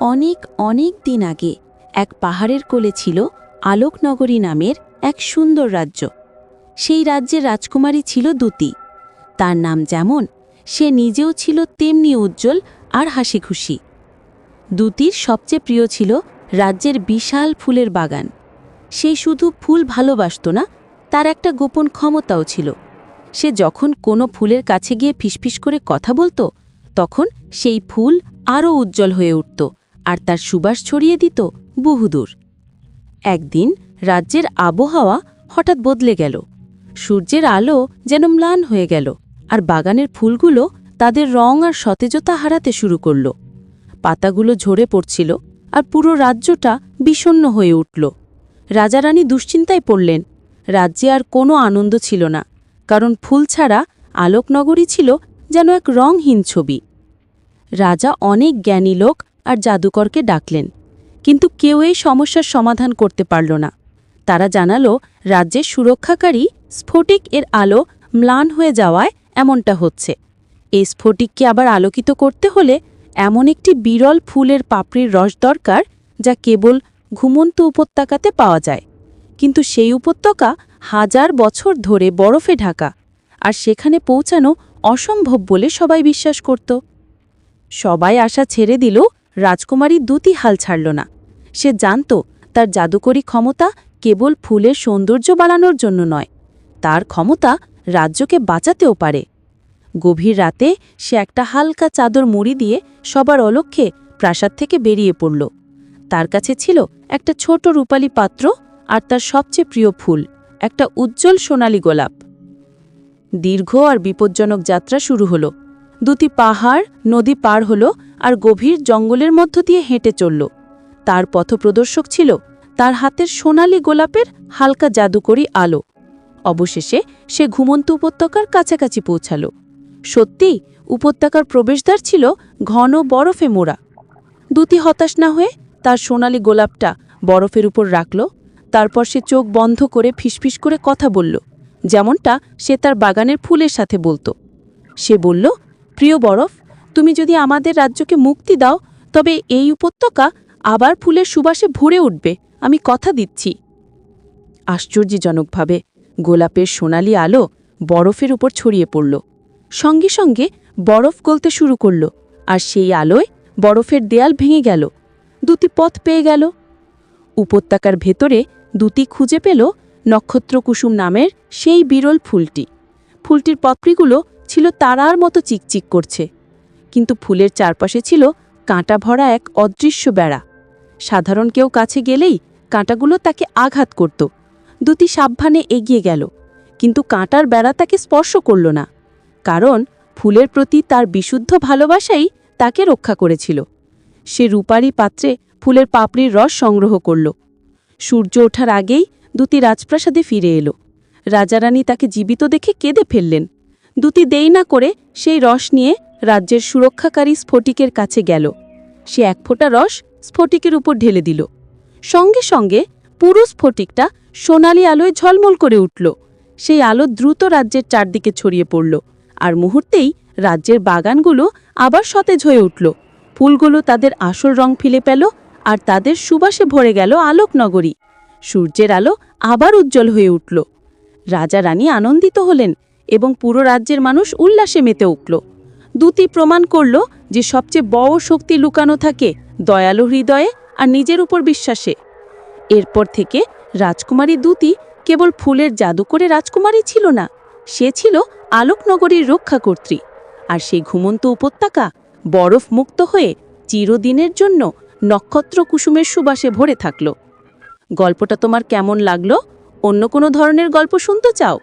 অনেক অনেক দিন আগে এক পাহাড়ের কোলে ছিল আলোকনগরী নামের এক সুন্দর রাজ্য। সেই রাজ্যের রাজকুমারী ছিল দুতি। তার নাম যেমন, সে নিজেও ছিল তেমনি উজ্জ্বল আর হাসি খুশি দুতির সবচেয়ে প্রিয় ছিল রাজ্যের বিশাল ফুলের বাগান। সে শুধু ফুল ভালোবাসত না, তার একটা গোপন ক্ষমতাও ছিল। সে যখন কোনো ফুলের কাছে গিয়ে ফিসফিস করে কথা বলতো, তখন সেই ফুল আরও উজ্জ্বল হয়ে উঠত। আর তার সুবাস ছড়িয়ে দিত বহুদূর। একদিন রাজ্যের আবহাওয়া হঠাৎ বদলে গেল। সূর্যের আলো যেন ম্লান হয়ে গেল আর বাগানের ফুলগুলো তাদের রং আর সতেজতা হারাতে শুরু করল। পাতাগুলো ঝরে পড়ছিল আর পুরো রাজ্যটা বিষণ্ণ হয়ে উঠল। রাজারানী দুশ্চিন্তায় পড়লেন। রাজ্যে আর কোনো আনন্দ ছিল না, কারণ ফুল ছাড়া আলোকনগরী ছিল যেন এক রংহীন ছবি। রাজা অনেক জ্ঞানী লোক আর জাদুকরকে ডাকলেন। কিন্তু কেউ এই সমস্যার সমাধান করতে পারল না। তারা জানালো, রাজ্যের সুরক্ষাকারী স্ফটিক এর আলো ম্লান হয়ে যাওয়ায় এমনটা হচ্ছে। এই স্ফটিককে আবার আলোকিত করতে হলে এমন একটি বিরল ফুলের পাপড়ির রস দরকার যা কেবল ঘুমন্ত উপত্যকাতে পাওয়া যায়। কিন্তু সেই উপত্যকা হাজার বছর ধরে বরফে ঢাকা, আর সেখানে পৌঁছানো অসম্ভব বলে সবাই বিশ্বাস করত। সবাই আশা ছেড়ে দিল রাজকুমারী দুটি হাল ছাড়ল না। সে জানত তার জাদুকরী ক্ষমতা কেবল ফুলের সৌন্দর্য বাড়ানোর জন্য নয়, তার ক্ষমতা রাজ্যকে বাঁচাতেও পারে। গভীর রাতে সে একটা হালকা চাদর মুড়ি দিয়ে সবার অলক্ষ্যে প্রাসাদ থেকে বেরিয়ে পড়ল। তার কাছে ছিল একটা ছোট রূপালী পাত্র আর তার সবচেয়ে প্রিয় ফুল, একটা উজ্জ্বল সোনালী গোলাপ। দীর্ঘ আর বিপজ্জনক যাত্রা শুরু হলো। দুটি পাহাড়, নদী পার হলো আর গভীর জঙ্গলের মধ্য দিয়ে হেঁটে চলল। তার পথপ্রদর্শক ছিল তার হাতের সোনালি গোলাপের হালকা জাদুকরি আলো। অবশেষে সে ঘুমন্ত উপত্যকার কাছাকাছি পৌঁছাল। সত্যি উপত্যকার প্রবেশদ্বার ছিল ঘন বরফে মোড়া। দুটি হতাশ না হয়ে তার সোনালী গোলাপটা বরফের উপর রাখল, তারপর সে চোখ বন্ধ করে ফিসফিস করে কথা বলল, যেমনটা সে তার বাগানের ফুলের সাথে বলতো। সে বলল প্রিয় বরফ, তুমি যদি আমাদের রাজ্যকে মুক্তি দাও, তবে এই উপত্যকা আবার ফুলের সুবাসে ভরে উঠবে, আমি কথা দিচ্ছি। আশ্চর্যজনকভাবে গোলাপের সোনালি আলো বরফের উপর ছড়িয়ে পড়ল। সঙ্গে সঙ্গে বরফ গলতে শুরু করল, আর সেই আলোয় বরফের দেয়াল ভেঙে গেল, দুটি পথ পেয়ে গেল। উপত্যকার ভেতরে দুটি খুঁজে পেল নক্ষত্রকুসুম নামের সেই বিরল ফুলটি। ফুলটির পত্রিগুলো ছিল তারার মতো চিকচিক করছে। কিন্তু ফুলের চারপাশে ছিল কাঁটা ভরা এক অদৃশ্য বেড়া। সাধারণ কেউ কাছে গেলেই কাঁটাগুলো তাকে আঘাত করত। দুটি সাবধানে এগিয়ে গেল, কিন্তু কাঁটার বেড়া তাকে স্পর্শ করল না, কারণ ফুলের প্রতি তার বিশুদ্ধ ভালোবাসাই তাকে রক্ষা করেছিল। সে রূপারি পাত্রে ফুলের পাপড়ির রস সংগ্রহ করল। সূর্য ওঠার আগেই দুটি রাজপ্রাসাদে ফিরে এলো। রাজারানী তাকে জীবিত দেখে কেঁদে ফেললেন। দুটি দেই না করে সেই রস নিয়ে রাজ্যের সুরক্ষাকারী স্ফটিকের কাছে গেল। সে এক ফোঁটা রস স্ফটিকের উপর ঢেলে দিল। সঙ্গে সঙ্গে পুরো স্ফটিকটা সোনালি আলোয় ঝলমল করে উঠল। সেই আলো দ্রুত রাজ্যের চারদিকে ছড়িয়ে পড়ল আর মুহূর্তেই রাজ্যের বাগানগুলো আবার সতেজ হয়ে উঠল। ফুলগুলো তাদের আসল রং ফিলে পেল আর তাদের সুবাসে ভরে গেল আলোকনগরী। সূর্যের আলো আবার উজ্জ্বল হয়ে উঠল। রাজা রানী আনন্দিত হলেন এবং পুরো রাজ্যের মানুষ উল্লাসে মেতে উঠল। দুটি প্রমাণ করল যে সবচেয়ে বড় শক্তি লুকানো থাকে দয়ালু হৃদয়ে আর নিজের উপর বিশ্বাসে। এরপর থেকে রাজকুমারী দুতি কেবল ফুলের জাদু করে রাজকুমারী ছিল না, সে ছিল আলোকনগরীর রক্ষাকর্ত্রী। আর সেই ঘুমন্ত উপত্যকা বরফ মুক্ত হয়ে চিরদিনের জন্য নক্ষত্র কুসুমের সুবাসে ভরে থাকল। গল্পটা তোমার কেমন লাগল? অন্য কোনো ধরনের গল্প শুনতে চাও?